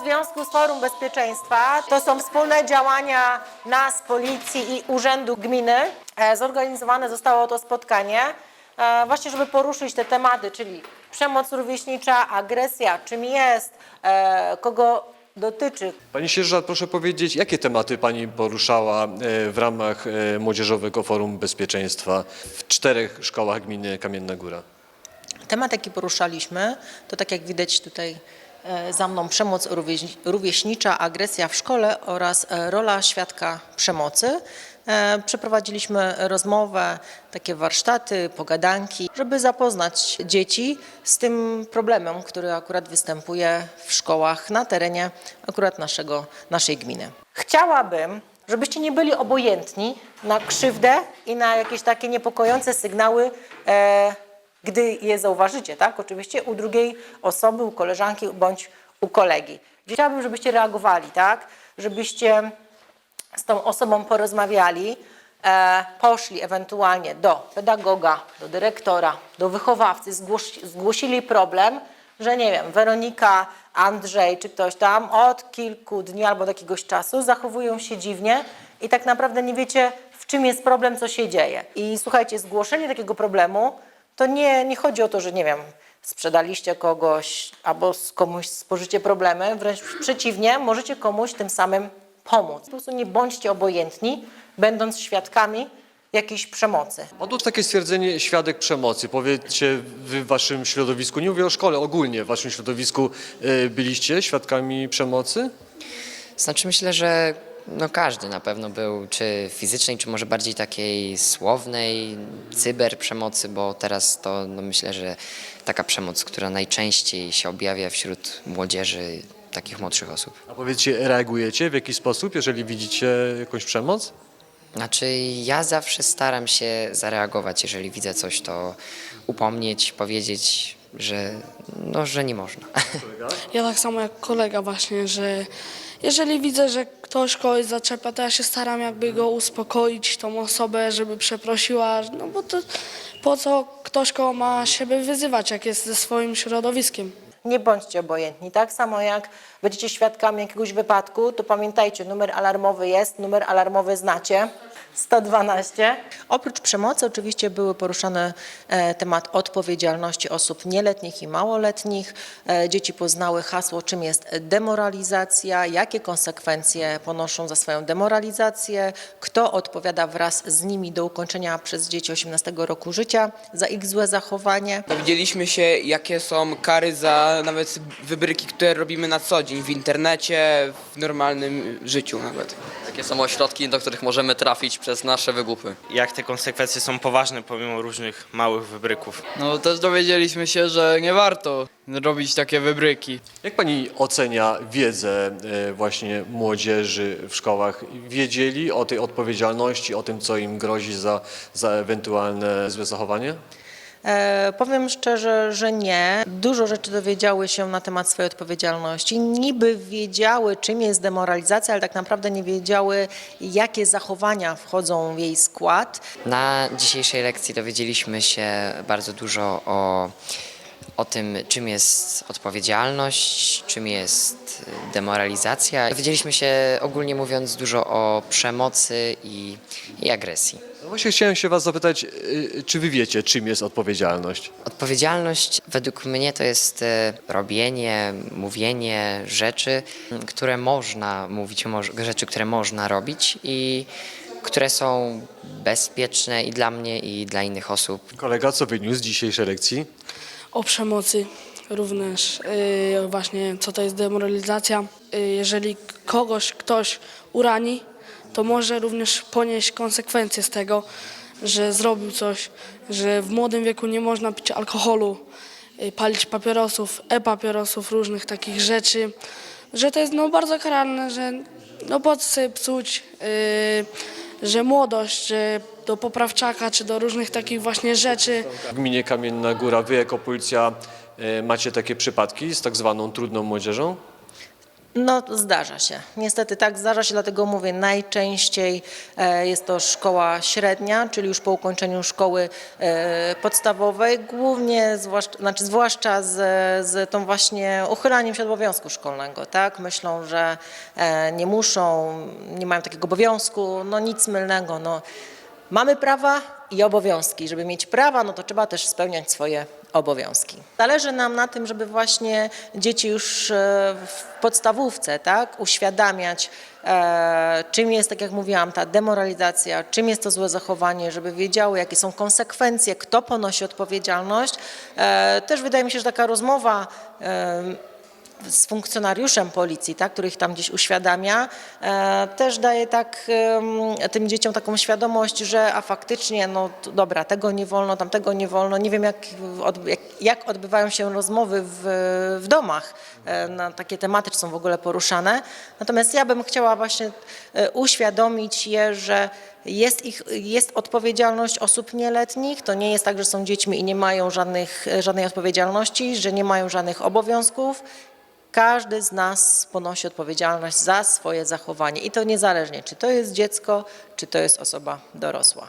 W związku z Forum Bezpieczeństwa to są wspólne działania nas, policji i Urzędu Gminy. E, Zorganizowane zostało to spotkanie e, właśnie, żeby poruszyć te tematy, czyli przemoc rówieśnicza, agresja, czym jest, e, kogo dotyczy, Pani sierżant, proszę powiedzieć, jakie tematy Pani poruszała w ramach Młodzieżowego Forum Bezpieczeństwa w czterech szkołach gminy Kamienna Góra? Temat, jaki poruszaliśmy, to tak jak widać tutaj za mną, przemoc rówieś- rówieśnicza, agresja w szkole oraz e, rola świadka przemocy. E, Przeprowadziliśmy rozmowę, takie warsztaty, pogadanki, żeby zapoznać dzieci z tym problemem, który akurat występuje w szkołach na terenie akurat naszego, naszej gminy. Chciałabym, żebyście nie byli obojętni na krzywdę i na jakieś takie niepokojące sygnały e, gdy je zauważycie, tak? Oczywiście u drugiej osoby, u koleżanki bądź u kolegi. Chciałabym, żebyście reagowali, tak? Żebyście z tą osobą porozmawiali, e, poszli ewentualnie do pedagoga, do dyrektora, do wychowawcy, zgłosili problem, że nie wiem, Weronika, Andrzej czy ktoś tam od kilku dni albo od jakiegoś czasu zachowują się dziwnie i tak naprawdę nie wiecie, w czym jest problem, co się dzieje. I słuchajcie, zgłoszenie takiego problemu to nie, nie chodzi o to, że nie wiem, sprzedaliście kogoś albo z komuś spożycie problemy, wręcz przeciwnie, możecie komuś tym samym pomóc. Po prostu nie bądźcie obojętni, będąc świadkami jakiejś przemocy. Padło takie stwierdzenie świadek przemocy. Powiedzcie, wy w waszym środowisku, nie mówię o szkole, ogólnie w waszym środowisku e, byliście świadkami przemocy? Znaczy myślę, że no każdy na pewno był, czy fizycznej, czy może bardziej takiej słownej, cyberprzemocy, bo teraz to no myślę, że taka przemoc, która najczęściej się objawia wśród młodzieży, takich młodszych osób. A powiedzcie, reagujecie w jakiś sposób, jeżeli widzicie jakąś przemoc? Znaczy ja zawsze staram się zareagować, jeżeli widzę coś, to upomnieć, powiedzieć, że no, że nie można. Ja tak samo jak kolega właśnie, że jeżeli widzę, że ktoś kogoś zaczepia, to ja się staram jakby go uspokoić, tą osobę, żeby przeprosiła, no bo to po co ktoś kogo ma siebie wyzywać, jak jest ze swoim środowiskiem. Nie bądźcie obojętni. Tak samo jak będziecie świadkami jakiegoś wypadku, to pamiętajcie, numer alarmowy jest, numer alarmowy znacie. 112. Oprócz przemocy oczywiście były poruszane e, temat odpowiedzialności osób nieletnich i małoletnich. E, dzieci poznały hasło, czym jest demoralizacja, jakie konsekwencje ponoszą za swoją demoralizację, kto odpowiada wraz z nimi do ukończenia przez dzieci 18 roku życia za ich złe zachowanie. Dowiedzieliśmy się, jakie są kary za nawet wybryki, które robimy na co dzień w internecie, w normalnym życiu nawet. Jakie są ośrodki, do których możemy trafić przez nasze wygłupy? jak te konsekwencje są poważne pomimo różnych małych wybryków. No też dowiedzieliśmy się, że nie warto robić takie wybryki. Jak pani ocenia wiedzę e, właśnie młodzieży w szkołach? Wiedzieli o tej odpowiedzialności, o tym, co im grozi za, za ewentualne złe zachowanie? E, powiem szczerze, że nie. Dużo rzeczy dowiedziały się na temat swojej odpowiedzialności. Niby wiedziały, czym jest demoralizacja, ale tak naprawdę nie wiedziały, jakie zachowania wchodzą w jej skład. Na dzisiejszej lekcji dowiedzieliśmy się bardzo dużo o, o tym, czym jest odpowiedzialność, czym jest demoralizacja. Dowiedzieliśmy się ogólnie mówiąc dużo o przemocy i, i agresji. No właśnie chciałem się was zapytać, e, czy wy wiecie, czym jest odpowiedzialność? Odpowiedzialność według mnie to jest e, robienie, mówienie rzeczy, m, które można mówić, moż- rzeczy, które można robić i które są bezpieczne i dla mnie, i dla innych osób. Kolega, co wyniósł z dzisiejszej lekcji? O przemocy również, yy, właśnie co to jest demoralizacja. Yy, jeżeli kogoś ktoś urani, to może również ponieść konsekwencje z tego, że zrobił coś, że w młodym wieku nie można pić alkoholu, yy, palić papierosów, e-papierosów, różnych takich rzeczy, że to jest no, bardzo karalne, że no po co sobie psuć, yy, że młodość, że do poprawczaka czy do różnych takich właśnie rzeczy. W gminie Kamienna Góra wy jako policja e, macie takie przypadki z tak zwaną trudną młodzieżą? No, zdarza się. Niestety tak zdarza się, dlatego mówię, najczęściej e, jest to szkoła średnia, czyli już po ukończeniu szkoły e, podstawowej, głównie, zwłaszcza, znaczy zwłaszcza z, z tą właśnie uchylaniem się od obowiązku szkolnego, tak? Myślą, że e, nie muszą, nie mają takiego obowiązku, no nic mylnego, no. Mamy prawa i obowiązki. Żeby mieć prawa, no to trzeba też spełniać swoje obowiązki. Zależy nam na tym, żeby właśnie dzieci już e, w podstawówce tak, uświadamiać, e, czym jest, tak jak mówiłam, ta demoralizacja, czym jest to złe zachowanie, żeby wiedziały, jakie są konsekwencje, kto ponosi odpowiedzialność. E, też wydaje mi się, że taka rozmowa z funkcjonariuszem policji, tak, który ich tam gdzieś uświadamia, e, też daje tak tym dzieciom taką świadomość, że a faktycznie, no dobra, tego nie wolno, tamtego nie wolno. Nie wiem, jak, jak, odbywają się rozmowy w, w domach e, na takie tematy, są w ogóle poruszane. Natomiast ja bym chciała właśnie e, uświadomić je, że jest, ich, jest odpowiedzialność osób nieletnich. To nie jest tak, że są dziećmi i nie mają żadnych, żadnej odpowiedzialności, że nie mają żadnych obowiązków. Każdy z nas ponosi odpowiedzialność za swoje zachowanie i to niezależnie, czy to jest dziecko, czy to jest osoba dorosła.